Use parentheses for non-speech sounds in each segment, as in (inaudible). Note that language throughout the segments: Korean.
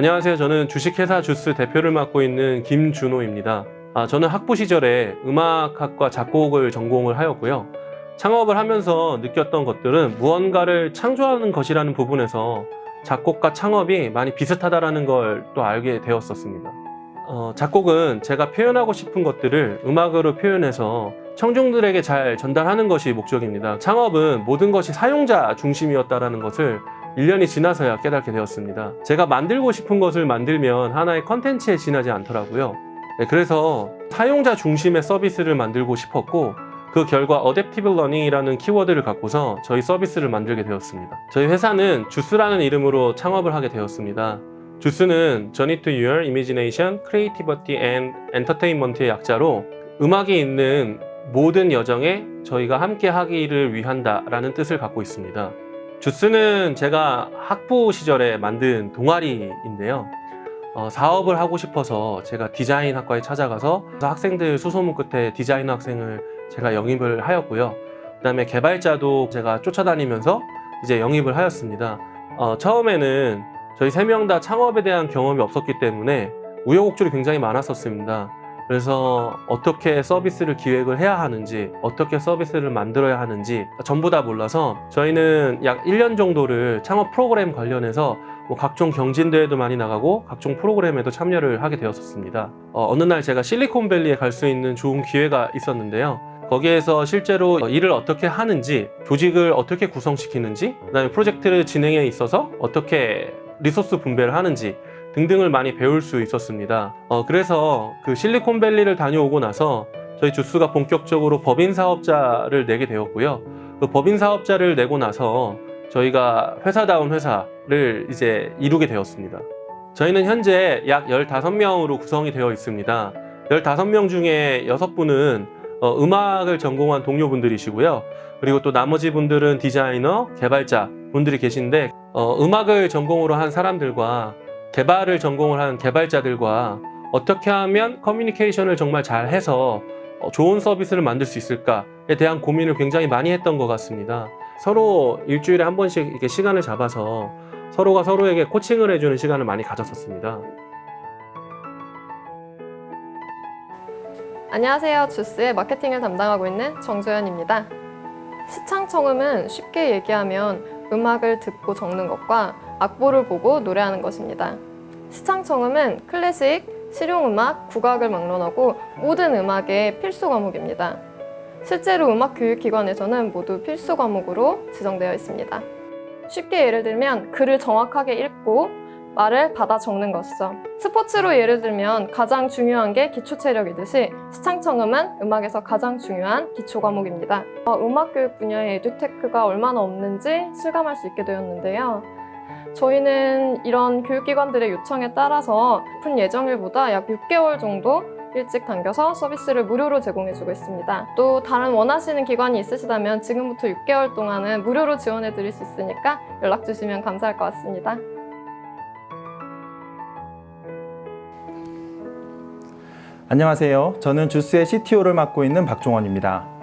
안녕하세요. 저는 주식회사 주스 대표를 맡고 있는 김준호입니다. 아, 저는 학부 시절에 음악학과 작곡을 전공을 하였고요. 창업을 하면서 느꼈던 것들은 무언가를 창조하는 것이라는 부분에서 작곡과 창업이 많이 비슷하다라는 걸 또 알게 되었었습니다. 어, 작곡은 제가 표현하고 싶은 것들을 음악으로 표현해서 청중들에게 잘 전달하는 것이 목적입니다. 창업은 모든 것이 사용자 중심이었다라는 것을 1년이 지나서야 깨닫게 되었습니다. 제가 만들고 싶은 것을 만들면 하나의 컨텐츠에 지나지 않더라고요. 네, 그래서 사용자 중심의 서비스를 만들고 싶었고 그 결과 어댑티브 러닝이라는 키워드를 갖고서 저희 서비스를 만들게 되었습니다. 저희 회사는 주스라는 이름으로 창업을 하게 되었습니다. 주스는 Journey to Your Imagination, Creativity and Entertainment의 약자로 음악이 있는 모든 여정에 저희가 함께 하기를 위한다 라는 뜻을 갖고 있습니다. 주스는 제가 학부 시절에 만든 동아리인데요. 어, 사업을 하고 싶어서 제가 디자인 학과에 찾아가서 학생들 수소문 끝에 디자인 학생을 제가 영입을 하였고요. 그 다음에 개발자도 제가 쫓아다니면서 이제 영입을 하였습니다. 어, 처음에는 저희 세 명 다 창업에 대한 경험이 없었기 때문에 우여곡절이 굉장히 많았었습니다. 그래서 어떻게 서비스를 기획을 해야 하는지, 어떻게 서비스를 만들어야 하는지 전부 다 몰라서 저희는 약 1년 정도를 창업 프로그램 관련해서 뭐 각종 경진대회도 많이 나가고 각종 프로그램에도 참여를 하게 되었었습니다. 어, 어느 날 제가 실리콘밸리에 갈 수 있는 좋은 기회가 있었는데요. 거기에서 실제로 일을 어떻게 하는지, 조직을 어떻게 구성시키는지, 그다음에 프로젝트를 진행에 있어서 어떻게 리소스 분배를 하는지 등등을 많이 배울 수 있었습니다. 어, 그래서 그 실리콘밸리를 다녀오고 나서 저희 주스가 본격적으로 법인 사업자를 내게 되었고요. 그 법인 사업자를 내고 나서 저희가 회사다운 회사를 이제 이루게 되었습니다. 저희는 현재 약 15명으로 구성이 되어 있습니다. 15명 중에 6분은 어, 음악을 전공한 동료분들이시고요. 그리고 또 나머지 분들은 디자이너, 개발자 분들이 계신데 어, 음악을 전공으로 한 사람들과 개발을 전공을 한 개발자들과 어떻게 하면 커뮤니케이션을 정말 잘 해서 어, 좋은 서비스를 만들 수 있을까에 대한 고민을 굉장히 많이 했던 것 같습니다. 서로 일주일에 한 번씩 이렇게 시간을 잡아서 서로가 서로에게 코칭을 해주는 시간을 많이 가졌었습니다. 안녕하세요. 주스의 마케팅을 담당하고 있는 정조연입니다. 시창 청음은 쉽게 얘기하면 음악을 듣고 적는 것과 악보를 보고 노래하는 것입니다. 시창 청음은 클래식, 실용음악, 국악을 막론하고 모든 음악의 필수 과목입니다. 실제로 음악 교육 기관에서는 모두 필수 과목으로 지정되어 있습니다. 쉽게 예를 들면 글을 정확하게 읽고 말을 받아 적는 것이죠. 스포츠로 예를 들면 가장 중요한 게 기초 체력이듯이 시창청음은 음악에서 가장 중요한 기초 과목입니다. 어, 음악 교육 분야의 에듀테크가 얼마나 없는지 실감할 수 있게 되었는데요. 저희는 이런 교육기관들의 요청에 따라서 오픈 예정일보다 약 6개월 정도 일찍 당겨서 서비스를 무료로 제공해주고 있습니다. 또 다른 원하시는 기관이 있으시다면 지금부터 6개월 동안은 무료로 지원해드릴 수 있으니까 연락 주시면 감사할 것 같습니다. 안녕하세요. 저는 주스의 CTO를 맡고 있는 박종원입니다.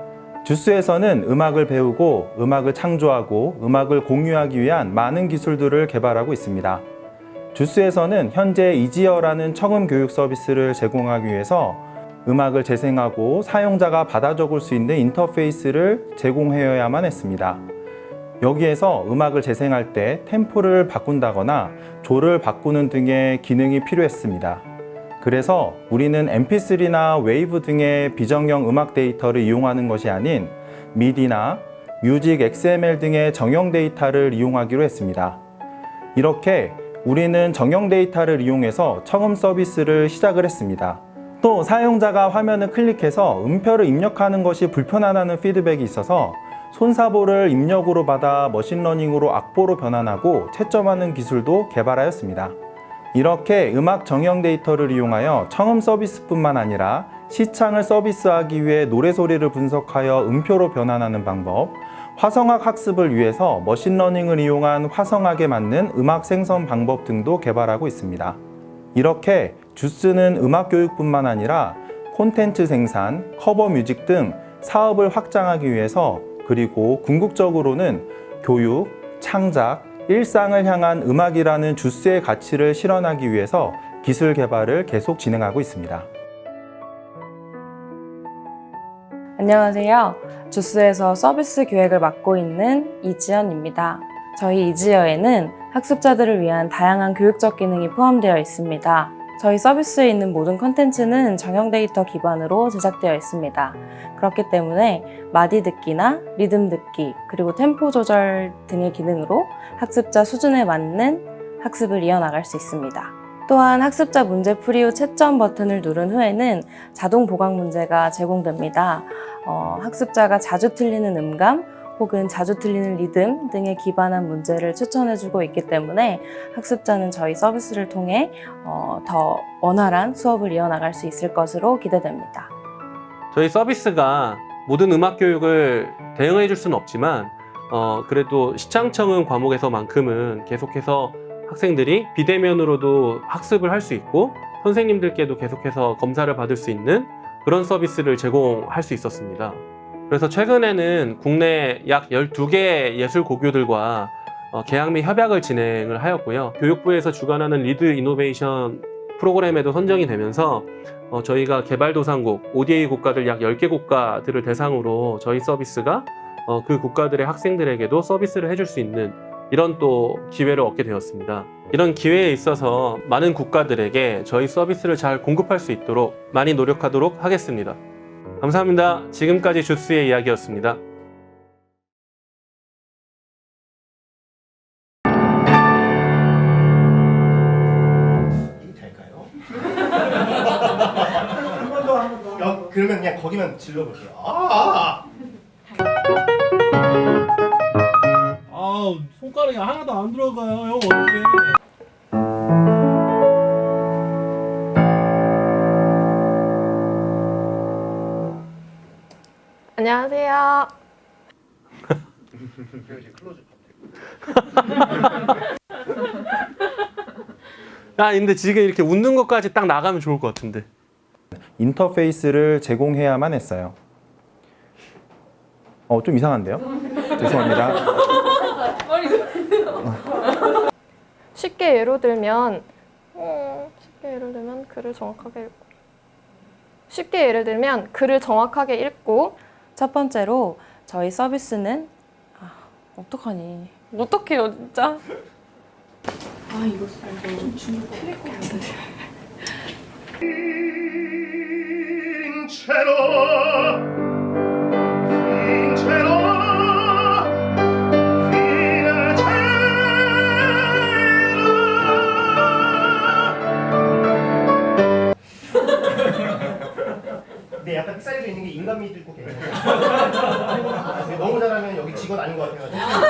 주스에서는 음악을 배우고 음악을 창조하고 음악을 공유하기 위한 많은 기술들을 개발하고 있습니다. 주스에서는 현재 이지어라는 청음 교육 서비스를 제공하기 위해서 음악을 재생하고 사용자가 받아 적을 수 있는 인터페이스를 제공해야만 했습니다. 여기에서 음악을 재생할 때 템포를 바꾼다거나 조를 바꾸는 등의 기능이 필요했습니다. 그래서 우리는 mp3나 웨이브 등의 비정형 음악 데이터를 이용하는 것이 아닌 미디나 뮤직 XML 등의 정형 데이터를 이용하기로 했습니다. 이렇게 우리는 정형 데이터를 이용해서 청음 서비스를 시작을 했습니다. 또 사용자가 화면을 클릭해서 음표를 입력하는 것이 불편하다는 피드백이 있어서 손사보를 입력으로 받아 머신러닝으로 악보로 변환하고 채점하는 기술도 개발하였습니다. 이렇게 음악 정형 데이터를 이용하여 청음 서비스뿐만 아니라 시창을 서비스하기 위해 노래 소리를 분석하여 음표로 변환하는 방법, 화성학 학습을 위해서 머신러닝을 이용한 화성학에 맞는 음악 생성 방법 등도 개발하고 있습니다. 이렇게 주스는 음악 교육뿐만 아니라 콘텐츠 생산, 커버 뮤직 등 사업을 확장하기 위해서 그리고 궁극적으로는 교육, 창작, 일상을 향한 음악이라는 주스의 가치를 실현하기 위해서 기술 개발을 계속 진행하고 있습니다. 안녕하세요. 주스에서 서비스 기획을 맡고 있는 이지연입니다. 저희 이지어에는 학습자들을 위한 다양한 교육적 기능이 포함되어 있습니다. 저희 서비스에 있는 모든 컨텐츠는 정형 데이터 기반으로 제작되어 있습니다. 그렇기 때문에 마디 듣기나 리듬 듣기, 그리고 템포 조절 등의 기능으로 학습자 수준에 맞는 학습을 이어나갈 수 있습니다. 또한 학습자 문제 풀이 후 채점 버튼을 누른 후에는 자동 보강 문제가 제공됩니다. 어, 학습자가 자주 틀리는 음감 혹은 자주 틀리는 리듬 등에 기반한 문제를 추천해주고 있기 때문에 학습자는 저희 서비스를 통해 어, 더 원활한 수업을 이어나갈 수 있을 것으로 기대됩니다. 저희 서비스가 모든 음악 교육을 대응해 줄 수는 없지만 어, 그래도 시창청음 과목에서만큼은 계속해서 학생들이 비대면으로도 학습을 할 수 있고 선생님들께도 계속해서 검사를 받을 수 있는 그런 서비스를 제공할 수 있었습니다. 그래서 최근에는 국내 약 12개 예술 고교들과 어, 계약 및 협약을 진행을 하였고요. 교육부에서 주관하는 리드 이노베이션 프로그램에도 선정이 되면서 어, 저희가 개발도상국, ODA 국가들 약 10개 국가들을 대상으로 저희 서비스가 어, 그 국가들의 학생들에게도 서비스를 해줄 수 있는 이런 또 기회를 얻게 되었습니다. 이런 기회에 있어서 많은 국가들에게 저희 서비스를 잘 공급할 수 있도록 많이 노력하도록 하겠습니다. 감사합니다. 지금까지 주스의 이야기였습니다. 이게 될까요? 한번 더, 한번 더. 여, 그러면 그냥 거기만 질러볼게요. 아! 아 손가락이 하나도 안 들어가요 형 어떻게 아, 근데 지금 이렇게 웃는 것까지 딱 나가면 좋을 것 같은데. 인터페이스를 제공해야만 했어요. 어, 좀 이상한데요? 죄송합니다. 쉽게 예로 들면 음, 쉽게 예를 들면 글을 정확하게 읽고 쉽게 예를 들면 글을 정확하게 읽고 첫 번째로 저희 서비스는 아, 어떡하니? 어떡해요 진짜? 인체로 인체로 (laughs) 근데 약간 삑사리도 있는 게 인간미 있고 괜찮아요. 아, 아닌 것 같아가지고.